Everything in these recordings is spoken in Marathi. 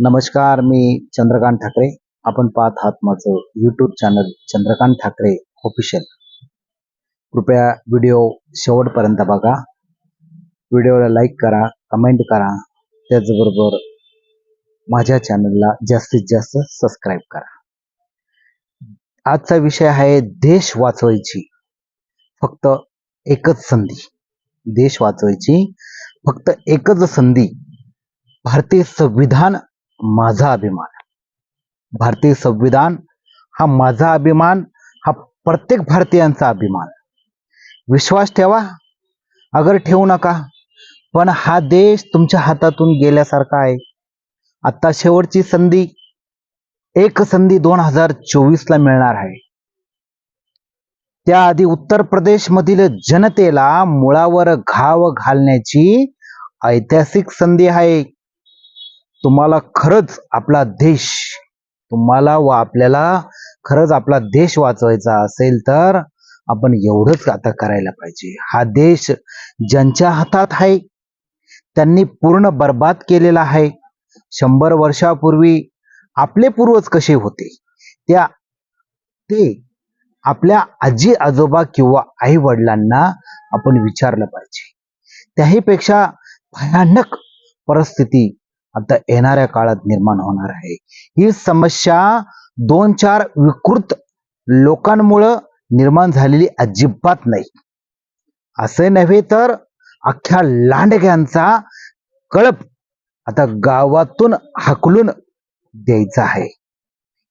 नमस्कार मी चंद्रकांत ठाकरे. आपण पाहत आहात माझं YouTube channel Chandrakant Thackeray official कृपया व्हिडिओ शेवटपर्यंत बघा. व्हिडिओला लाईक करा कमेंट करा. त्याचबरोबर माझ्या चॅनलला जास्तीत जास्त सबस्क्राईब करा. आजचा विषय आहे देश वाचवायची. फक्त एकच संधी. देश वाचवायची. फक्त एकच संधी. भारतीय संविधान माझा अभिमान भारतीय संविधान हा माझा अभिमान हा प्रत्येक भारतीयांचा अभिमान विश्वास ठेवा अगर ठेवू नका पण हा देश तुमच्या हातातून गेल्यासारखा आहे. आता शेवटची संधी एक संधी दोन हजार चोवीसला मिळणार आहे. त्याआधी उत्तर प्रदेश मधील जनतेला मुळावर घाव घालण्याची ऐतिहासिक संधी आहे. तुम्हाला खरंच आपला देश तुम्हाला व आपल्याला खरंच आपला देश वाचवायचा असेल तर आपण एवढंच आता करायला पाहिजे. हा देश ज्यांच्या हातात आहे त्यांनी पूर्ण बर्बाद केलेला आहे. शंभर वर्षापूर्वी आपले पूर्वज कसे होते? त्या ते आपल्या आजी आजोबा किंवा आई वडिलांना आपण विचारलं पाहिजे. त्याहीपेक्षा भयानक परिस्थिती आता येणाऱ्या काळात निर्माण होणार आहे. ही समस्या दोन चार विकृत लोकांमुळं निर्माण झालेली अजिबात नाही. असे नव्हे तर अख्ख्या लांडग्यांचा कळप आता गावातून हाकलून द्यायचा आहे.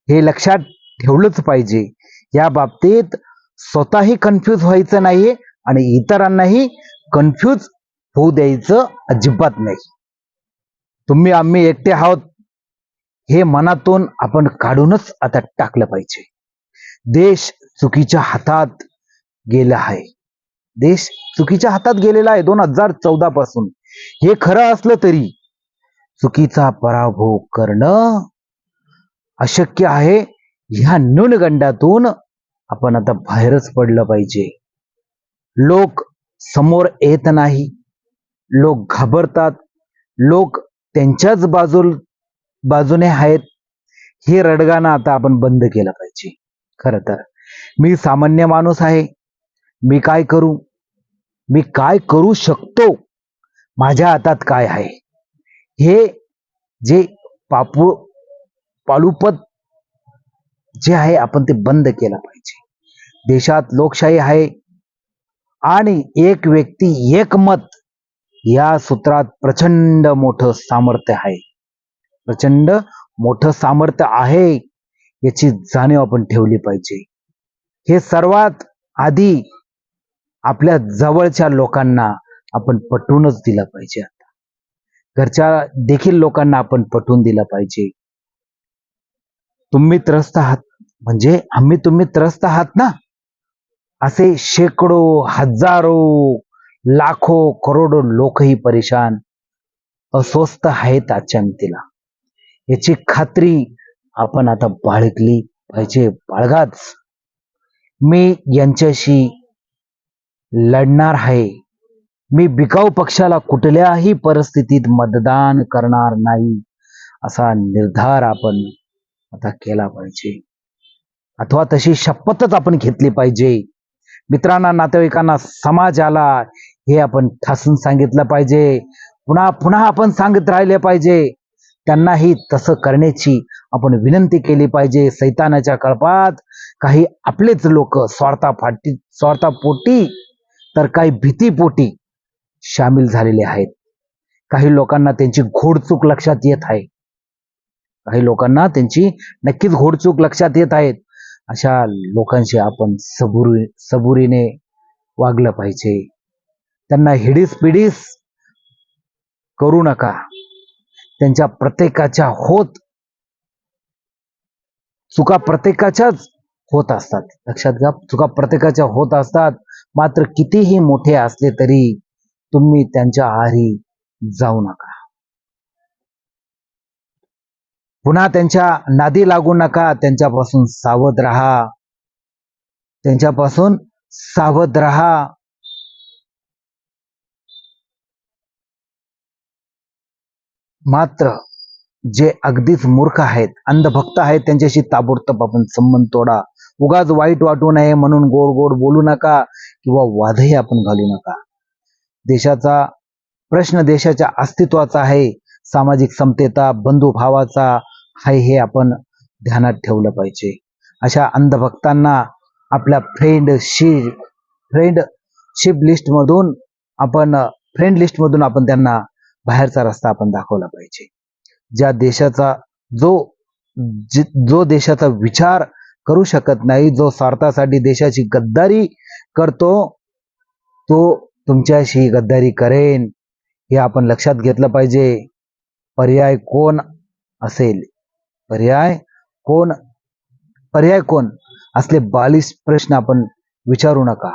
हे लक्षात ठेवलंच पाहिजे. या बाबतीत स्वतःही कन्फ्यूज व्हायचं नाही आणि इतरांनाही कन्फ्यूज होऊ द्यायचं अजिबात नाही. तुम्ही आम्ही एकटे आहोत हे मनातून आपण काढूनच आता टाकलं पाहिजे. देश चुकीच्या हातात गेला आहे. देश चुकीच्या हातात गेलेला आहे दोन हजार चौदा पासून. हे खरं असलं तरी चुकीचा पराभव करणं अशक्य आहे. ह्या न्यूनगंडातून आपण आता बाहेरच पडलं पाहिजे. लोक समोर येत नाही. लोक घाबरतात. लोक त्यांच्याच बाजू बाजूने आहेत हे रडगाणं आता आपण बंद केलं पाहिजे. खर तर. मी सामान्य माणूस आहे. मी काय करू? मी काय करू शकतो? माझ्या हातात काय आहे? हे जे पापू पालुपत जे आहे आपण ते बंद केलं पाहिजे. देशात लोकशाही आहे आणि एक व्यक्ती एक मत या सूत्रात प्रचंड मोठं सामर्थ्य आहे. प्रचंड मोठं सामर्थ्य आहे याची जाणीव आपण ठेवली पाहिजे. हे सर्वात आधी आपल्या जवळच्या लोकांना आपण पटवूनच दिलं पाहिजे आता. घरच्या देखील लोकांना आपण पटवून दिलं पाहिजे. तुम्ही त्रस्त आहात. म्हणजे आम्ही तुम्ही त्रस्त आहात ना? असे शेकडो हजारो लाखो करोडो लोकही परेशान अस्वस्थ आहेत आजच्या मितीला. याची खात्री आपण आता बाळगली पाहिजे बाळगाच. मी यांच्याशी लढणार आहे. मी बिकाऊ पक्षाला कुठल्याही परिस्थितीत मतदान करणार नाही असा निर्धार आपण आता केला पाहिजे. अथवा तशी शपथच आपण घेतली पाहिजे. मित्रांना नातेवाईकांना समाजाला हे आपण ठासून सांगितलं पाहिजे. पुन्हा पुन्हा आपण सांगत राहिले पाहिजे. त्यांनाही तसं करण्याची आपण विनंती केली पाहिजे. सैतानाच्या कळपात काही आपलेच लोक स्वार्था फाटी स्वार्थापोटी तर काही भीतीपोटी सामील झालेले आहेत. काही लोकांना त्यांची घोडचूक लक्षात येत आहे. काही लोकांना त्यांची नक्कीच घोडचूक लक्षात येत आहेत. अशा लोकांशी आपण सबुरी सबुरीने वागलं पाहिजे. त्यांना हिडीस पिडीस करू नका. त्यांच्या प्रत्येकाच्या होत चुका प्रत्येकाच्याच होत असतात. लक्षात घ्या चुका प्रत्येकाच्या होत असतात. मात्र कितीही मोठे असले तरी तुम्ही त्यांच्या आहारी जाऊ नका. पुन्हा त्यांच्या नादी लागू नका. त्यांच्यापासून सावध राहा. त्यांच्यापासून सावध राहा. मात्र जे अगदीच मूर्ख आहेत अंधभक्त आहेत त्यांच्याशी ताबडतोब आपण संबंध तोडा. उगाच वाईट वाटू नये म्हणून गोड गोड बोलू नका किंवा वादही आपण घालू नका. देशाचा प्रश्न देशाच्या अस्तित्वाचा आहे सामाजिक समतेचा बंधुभावाचा आहे हे आपण ध्यानात ठेवलं पाहिजे. अशा अंधभक्तांना आपल्या फ्रेंडशी फ्रेंडशिप लिस्टमधून आपण फ्रेंड लिस्टमधून आपण त्यांना बाहेरचा रस्ता आपण दाखवला पाहिजे. ज्या देशाचा जो जो देशाचा विचार करू शकत नाही जो स्वार्थासाठी देशाची गद्दारी करतो तो तुमच्याशी गद्दारी करेन हे आपण लक्षात घेतलं पाहिजे. पर्याय कोण असेल? पर्याय कोण पर्याय कोण? असले बालिश प्रश्न आपण विचारू नका.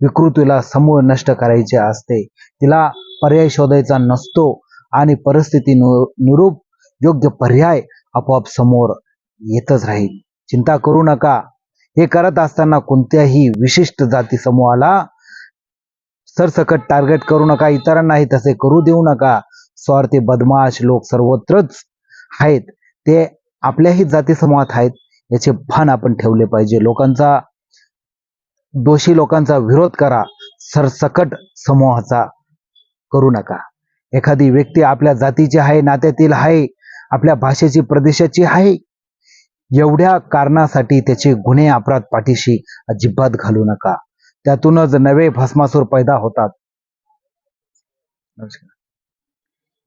विकृतीला समूळ नष्ट करायचे असते. तिला पर्याय शोधायचा नसतो आणि परिस्थिती नु- निरूप योग्य पर्याय आपोआप समोर येतच राहील. चिंता करू नका. हे करत असताना कोणत्याही विशिष्ट जाती समूहाला सरसकट टार्गेट करू नका. इतरांनाही तसे करू देऊ नका. स्वार्थी बदमाश लोक सर्वत्रच आहेत. ते आपल्याही जाती समूहात आहेत. याचे भान आपण ठेवले पाहिजे. लोकांचा दोषी लोकांचा विरोध करा. सरसकट समूहाचा करू नका. एखादी व्यक्ती आपल्या जातीची आहे नात्यातील आहे आपल्या भाषेची प्रदेशाची आहे एवढ्या कारणासाठी त्याचे गुन्हे अपराध पाठीशी अजिबात घालू नका. त्यातूनच नवे भस्मासूर पैदा होतात.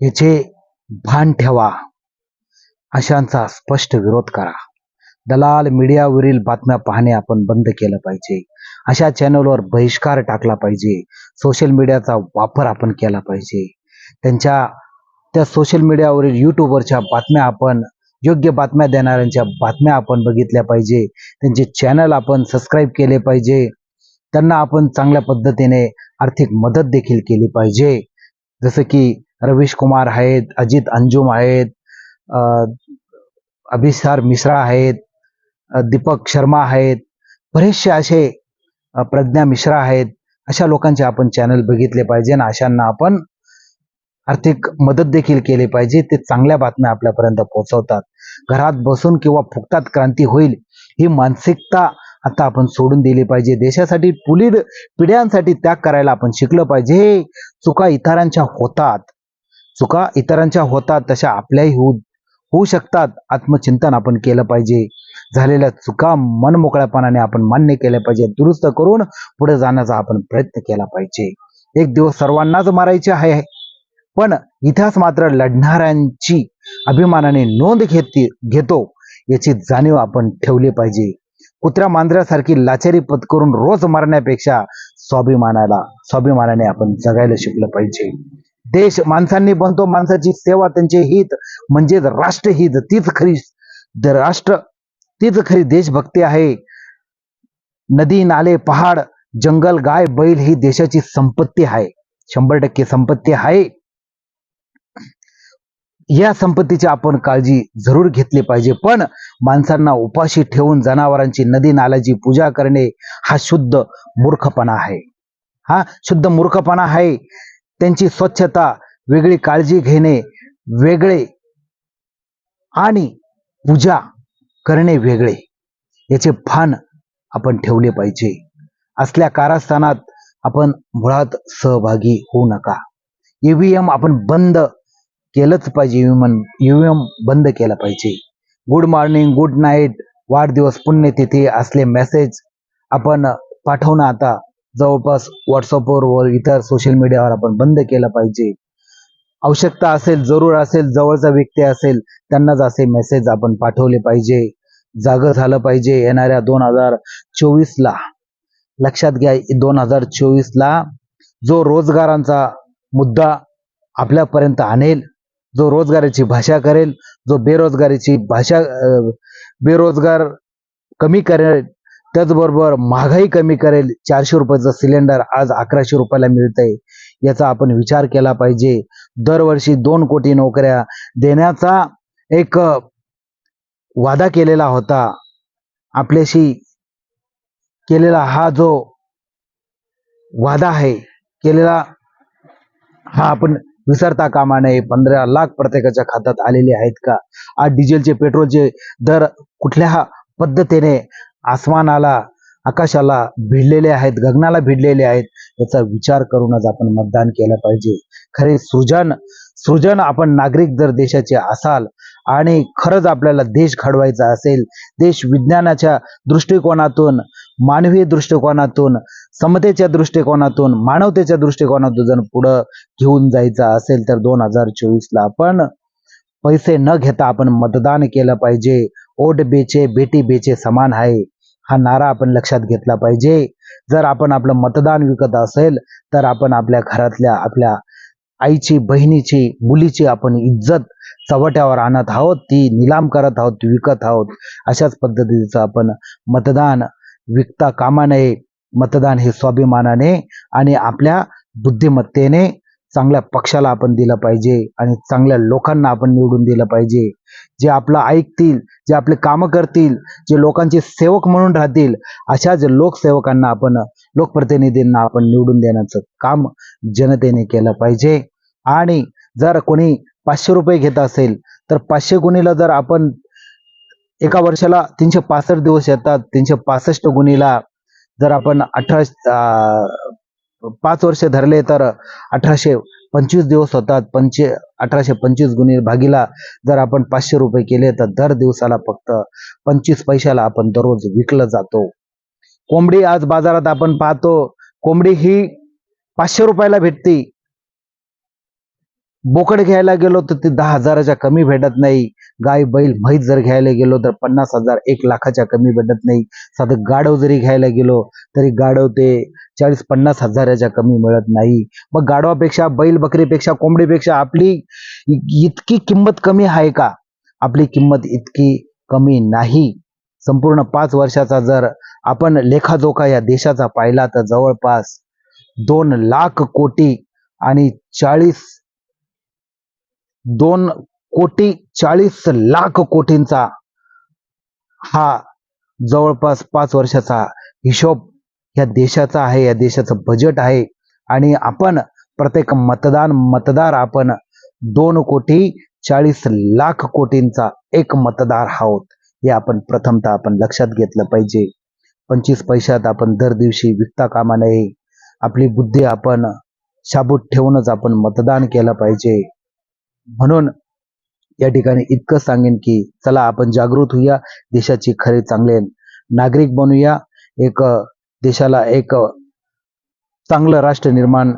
याचे भान ठेवा. अशांचा स्पष्ट विरोध करा. दलाल मीडियावरील बातम्या पाहणे आपण बंद केलं पाहिजे. अशा चॅनलवर बहिष्कार टाकला पाहिजे. सोशल मीडियाचा वापर आपण केला पाहिजे. त्यांच्या त्या सोशल मीडियावरील यूट्यूबवरच्या बातम्या आपण योग्य बातम्या देणाऱ्यांच्या बातम्या आपण बघितल्या पाहिजे. त्यांचे चॅनल आपण सबस्क्राईब केले पाहिजे. त्यांना आपण चांगल्या पद्धतीने आर्थिक मदत देखील केली पाहिजे. जसं की रवीश कुमार आहेत अजित अंजुम आहेत अभिसार मिश्रा आहेत दीपक शर्मा आहेत. बरेचसे असे प्रज्ञा मिश्रा आहेत. अशा लोकांचे आपण चॅनल बघितले पाहिजे आणि अशांना आपण आर्थिक मदत देखील केली पाहिजे. ते चांगल्या बातम्या आपल्यापर्यंत पोहोचवतात. घरात बसून किंवा फुकटात क्रांती होईल ही मानसिकता आता आपण सोडून दिली पाहिजे. देशासाठी पुढील पिढ्यांसाठी त्याग करायला आपण शिकलं पाहिजे. चुका इतरांच्या होतात. चुका इतरांच्या होतात तशा आपल्याही होऊ होऊ शकतात. आत्मचिंतन आपण केलं पाहिजे. झालेल्या चुका मनमोकळ्यापणाने आपण मान्य केल्या पाहिजे. दुरुस्त करून पुढे जाण्याचा आपण प्रयत्न केला पाहिजे. एक दिवस सर्वांनाच मारायचे आहे. पण इतिहास मात्र लढणाऱ्यांची अभिमानाने नोंद घेते घेतो. याची जाणीव आपण ठेवली पाहिजे. कुत्र्या मांजऱ्यासारखी लाचारी पत्करून रोज मारण्यापेक्षा स्वाभिमानाला स्वाभिमानाने आपण जगायला शिकलं पाहिजे. देश माणसांनी बनतो माणसाची सेवा त्यांचे हित म्हणजेच राष्ट्रहित तीच खरी राष्ट्र. तीच खरी देशभक्ती आहे नदी नाले पहाड जंगल गाय बैल ही देशाची संपत्ती आहे. शंभर टक्के संपत्ती आहे. या संपत्तीची आपण काळजी जरूर घेतली पाहिजे. पण माणसांना उपाशी ठेवून जनावरांची नदी नाल्याची पूजा करणे हा शुद्ध मूर्खपणा आहे. हा शुद्ध मूर्खपणा आहे. त्यांची स्वच्छता वेगळी काळजी घेणे वेगळे आणि पूजा करणे वेगळे. याचे भान आपण ठेवले पाहिजे. असल्या कारस्थानात आपण मुळात सहभागी होऊ नका. ईव्हीएम आपण बंद केलंच पाहिजे. ईव्हीएम ईव्हीएम बंद केलं पाहिजे. गुड मॉर्निंग गुड नाईट वाढदिवस पुण्यतिथी असले मेसेज आपण पाठवणं आता जवळपास व्हॉट्सअपवर व इतर सोशल मीडियावर आपण बंद केलं पाहिजे. आवश्यकता असेल जरूर असेल जवळचा व्यक्ती असेल त्यांनाच असे मेसेज आपण पाठवले पाहिजे. जागं झालं पाहिजे येणाऱ्या दोन हजार चोवीस ला लक्षात घ्या दोन हजार चोवीस ला जो रोजगारांचा मुद्दा आपल्यापर्यंत आणेल जो रोजगाराची भाषा करेल जो बेरोजगारीची भाषा बेरोजगार कमी करेल त्याचबरोबर महागाई कमी करेल चारशे रुपयाचं सिलेंडर आज अकराशे रुपयाला मिळतंय याचा आपण विचार केला पाहिजे. दरवर्षी दोन कोटी नोकऱ्या देण्याचा एक वादा केलेला होता. आपल्याशी केलेला हा जो वादा आहे केलेला हा आपण विसरता कामा नये. पंधरा लाख प्रत्येकाच्या खात्यात आलेले आहेत का? आज डिझेलचे पेट्रोलचे दर कुठल्या पद्धतीने आसमानाला आकाशाला भिडलेले आहेत गगनाला भिडलेले आहेत याचा विचार करूनच आपण मतदान केलं पाहिजे. खरे सृजन सृजन आपण नागरिक जर देशाचे असाल आणि खरंच आपल्याला देश घडवायचा असेल देश विज्ञानाच्या दृष्टिकोनातून मानवी दृष्टिकोनातून समतेच्या दृष्टिकोनातून मानवतेच्या दृष्टिकोनातून जर पुढं घेऊन जायचं असेल तर दोन हजार चोवीसला आपण पैसे न घेता आपण मतदान केलं पाहिजे. ओट बेचे बेटी बेचे समान आहे. हा नारा आपण लक्षात घेतला पाहिजे. जर आपण आपलं मतदान विकत असेल तर आपण आपल्या घरातल्या आपल्या आईची बहिणीची मुलीची आपण इज्जत चवट्यावर आणत आहोत ती निलाम करत आहोत विकत आहोत. अशाच पद्धतीचं आपण मतदान विकता कामा नये. मतदान हे स्वाभिमानाने आणि आपल्या बुद्धिमत्तेने चांगल्या पक्षाला आपण दिलं पाहिजे आणि चांगल्या लोकांना आपण निवडून दिलं पाहिजे. जे आपलं ऐकतील जे आपले कामं करतील जे लोकांचे सेवक म्हणून राहतील अशाच लोकसेवकांना आपण लोकप्रतिनिधींना आपण निवडून देण्याचं काम जनतेने केलं पाहिजे. आणि जर कोणी पाचशे रुपये घेत असेल तर पाचशे गुणीला जर आपण एका वर्षाला तीनशे पासष्ट दिवस येतात तीनशे पासष्ट गुणीला जर आपण अठरा अं, पाच वर्ष धरले तर अठराशे पंचवीस दिवस होतात. पंचे अठराशे पंचवीस गुणी भागीला जर आपण पाचशे रुपये केले तर दर दिवसाला फक्त पंचवीस पैशाला आपण दररोज विकलं जातो. कोंबडी आज बाजारात आपण पाहतो. कोंबडी ही पाचशे रुपयाला भेटते. बोकड घ्यायला गेलो तर ती दहा हजाराच्या कमी भेटत नाही. गाय बैल म्हैस जर घ्यायला गेलो तर पन्नास हजार एक लाखाच्या कमी भेटत नाही. साधं गाढव जरी घ्यायला गेलो तरी गाढव ते चाळीस पन्नास हजाराच्या कमी मिळत नाही. मग गाढवापेक्षा बैल बकरीपेक्षा कोंबडीपेक्षा आपली इतकी किंमत कमी आहे का? आपली किंमत इतकी कमी नाही. संपूर्ण पाच वर्षाचा जर आपण लेखाजोखा या देशाचा पाहिला तर जवळपास दोन लाख कोटी आणि चाळीस दोन कोटी चाळीस लाख कोटींचा हा जवळपास पाच वर्षाचा हिशोब या देशाचा आहे या देशाचं बजेट आहे. आणि आपण प्रत्येक मतदान मतदार आपण दोन कोटी चाळीस लाख कोटींचा एक मतदार आहोत. हे आपण प्रथमतः आपण लक्षात घेतलं पाहिजे. पंचवीस पैशात आपण दर दिवशी विकता कामा नये. आपली बुद्धी आपण शाबूत ठेवूनच आपण मतदान केलं पाहिजे. म्हणून या ठिकाणी इतकं सांगेन की चला आपण जागृत होऊया देशाची खरे चांगले नागरिक बनूया. एक देशाला एक चांगलं राष्ट्र निर्माण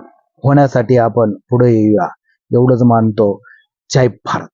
होण्यासाठी आपण पुढे येऊया. एवढंच मानतो. जय भारत.